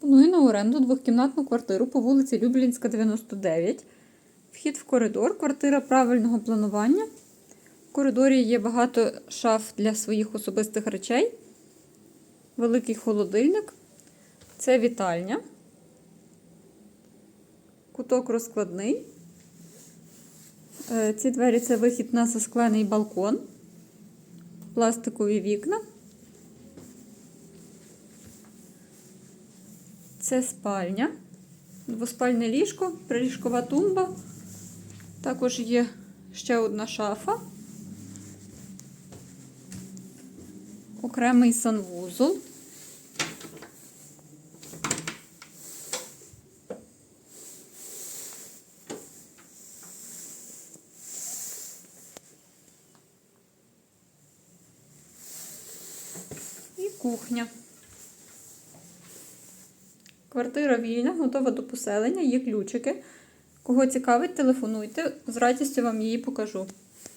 Пропоную на оренду двохкімнатну квартиру по вулиці Люблінська, 99. Вхід в коридор, квартира правильного планування. В коридорі є багато шаф для своїх особистих речей. Великий холодильник. Це вітальня. Куток розкладний. Е, Ці двері це вихід на засклений балкон. Пластикові вікна. Це спальня, двоспальне ліжко, приліжкова тумба. Також є ще одна шафа, окремий санвузол. І кухня. Квартира вільна, готова до поселення, є ключики. Кого цікавить, телефонуйте, з радістю вам її покажу.